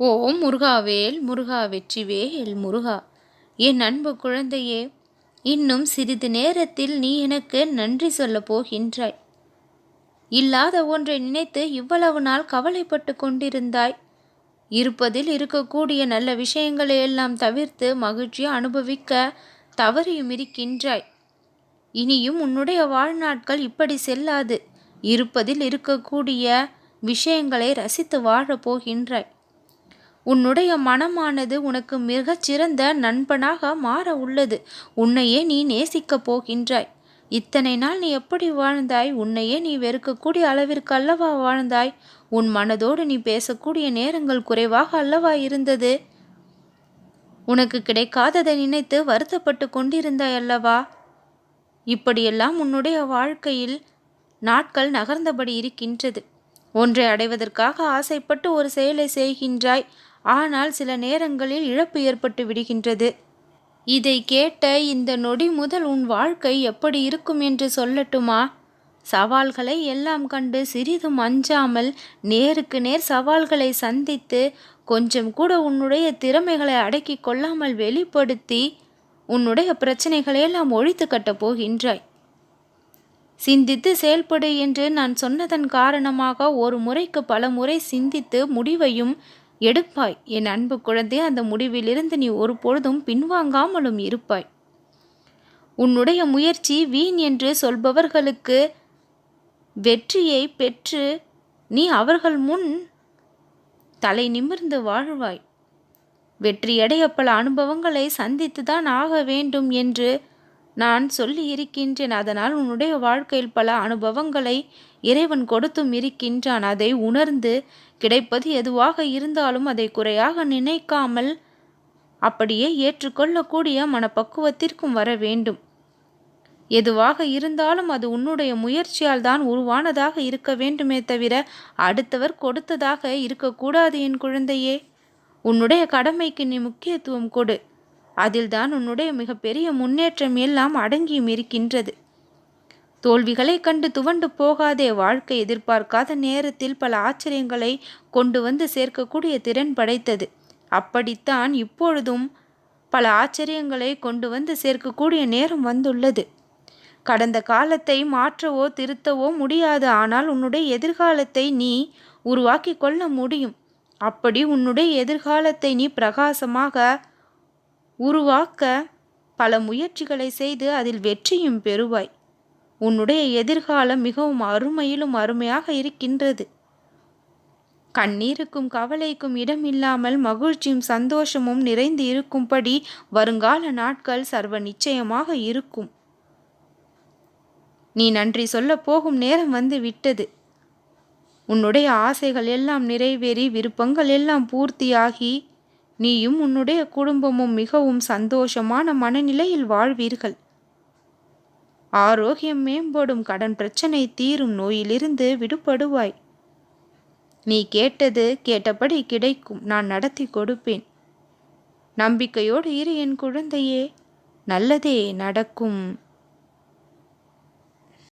ஓம் முருகாவேல் முருகா வெற்றிவேல் முருகா. என் அன்பு குழந்தையே இன்னும் சிறிது நேரத்தில் நீ எனக்கு நன்றி சொல்லப் போகின்றாய். இல்லாத ஒன்றை நினைத்து இவ்வளவு நாள் கவலைப்பட்டு கொண்டிருந்தாய். இருப்பதில் இருக்கக்கூடிய நல்ல விஷயங்களை எல்லாம் தவிர்த்து மகிழ்ச்சியை அனுபவிக்க தவறியும் இருக்கின்றாய். இனியும் உன்னுடைய வாழ்நாட்கள் இப்படி செல்லாது. இருப்பதில் இருக்கக்கூடிய விஷயங்களை ரசித்து வாழப் போகின்றாய். உன்னுடைய மனமானது உனக்கு மிகச்சிறந்த நண்பனாக மாற உள்ளது. உன்னையே நீ நேசிக்கப் போகின்றாய். இத்தனை நாள் நீ எப்படி வாழ்ந்தாய்? உன்னையே நீ வெறுக்கக்கூடிய அளவிற்கு அல்லவா வாழ்ந்தாய்? உன் மனதோடு நீ பேசக்கூடிய நேரங்கள் குறைவாக அல்லவா இருந்தது? உனக்கு கிடைக்காததை நினைத்து வருத்தப்பட்டு கொண்டிருந்தாய் அல்லவா? இப்படியெல்லாம் உன்னுடைய வாழ்க்கையில் நாட்கள் நகர்ந்தபடி இருக்கின்றது. ஒன்றை அடைவதற்காக ஆசைப்பட்டு ஒரு செயலை செய்கின்றாய். ஆனால் சில நேரங்களில் இழப்பு ஏற்பட்டு விடுகின்றது. இதை கேட்ட இந்த நொடி முதல் உன் வாழ்க்கை எப்படி இருக்கும் என்று சொல்லட்டுமா? சவால்களை எல்லாம் கண்டு சிறிதும் அஞ்சாமல் நேருக்கு நேர் சவால்களை சந்தித்து கொஞ்சம் கூட உன்னுடைய திறமைகளை அடக்கி கொள்ளாமல் வெளிப்படுத்தி உன்னுடைய பிரச்சனைகளை எல்லாம் ஒழித்து கட்டப் போகின்றாய். சிந்தித்து செயல்படு என்று நான் சொன்னதன் காரணமாக ஒரு முறைக்கு பல முறை சிந்தித்து முடிவையும் எடுப்பாய். என் அன்பு குழந்தை அந்த முடிவிலிருந்து நீ ஒரு பொழுதும் பின்வாங்காமலும் இருப்பாய். உன்னுடைய முயற்சி வீண் என்று சொல்பவர்களுக்கு வெற்றியை பெற்று நீ அவர்கள் முன் தலை நிமிர்ந்து வாழ்வாய். வெற்றியடைய பல அனுபவங்களை சந்தித்துதான் ஆக வேண்டும் என்று நான் சொல்லி இருக்கின்றேன். அதனால் உன்னுடைய வாழ்க்கையில் பல அனுபவங்களை இறைவன் கொடுத்தும் இருக்கின்றான். அதை உணர்ந்து கிடைப்பது எதுவாக இருந்தாலும் அதை குறையாக நினைக்காமல் அப்படியே ஏற்றுக்கொள்ளக்கூடிய மனப்பக்குவத்திற்கும் வர வேண்டும். எதுவாக இருந்தாலும் அது உன்னுடைய முயற்சியால் தான் உருவானதாக இருக்க வேண்டுமே தவிர அடுத்தவர் கொடுத்ததாக இருக்கக்கூடாது என் குழந்தையே. உன்னுடைய கடமைக்கு நீ முக்கியத்துவம் கொடு. அதில்தான் உன்னுடைய மிகப்பெரிய முன்னேற்றம் எல்லாம் அடங்கியும் இருக்கின்றது. தோல்விகளை கண்டு துவண்டு போகாதே வாழ்க்கை எதிர்பார்க்காத நேரத்தில் பல ஆச்சரியங்களை கொண்டு வந்து சேர்க்கக்கூடிய திறன் படைத்தது. அப்படித்தான் இப்பொழுதும் பல ஆச்சரியங்களை கொண்டு வந்து சேர்க்கக்கூடிய நேரம் வந்துள்ளது. கடந்த காலத்தை மாற்றவோ திருத்தவோ முடியாது ஆனால் உன்னுடைய எதிர்காலத்தை நீ உருவாக்கி கொள்ள முடியும். அப்படி உன்னுடைய எதிர்காலத்தை நீ பிரகாசமாக உருவாக்க பல முயற்சிகளை செய்து அதில் வெற்றியும் பெறுவாய். உன்னுடைய எதிர்காலம் மிகவும் அருமையிலும் அருமையாக இருக்கின்றது. கண்ணீருக்கும் கவலைக்கும் இடமில்லாமல் மகிழ்ச்சியும் சந்தோஷமும் நிறைந்து இருக்கும்படி வருங்கால நாட்கள் சர்வ நிச்சயமாக இருக்கும். நீ நன்றி சொல்ல போகும் நேரம் வந்து விட்டது. உன்னுடைய ஆசைகள் எல்லாம் நிறைவேறி விருப்பங்கள் எல்லாம் பூர்த்தியாகி நீயும் உன்னுடைய குடும்பமும் மிகவும் சந்தோஷமான மனநிலையில் வாழ்வீர்கள். ஆரோக்கியம் மேம்படும் கடன் பிரச்சனை தீரும் நோயிலிருந்து விடுபடுவாய். நீ கேட்டது கேட்டபடி கிடைக்கும் நான் நடத்தி கொடுப்பேன். நம்பிக்கையோடு இரு என் குழந்தையே நல்லதே நடக்கும்.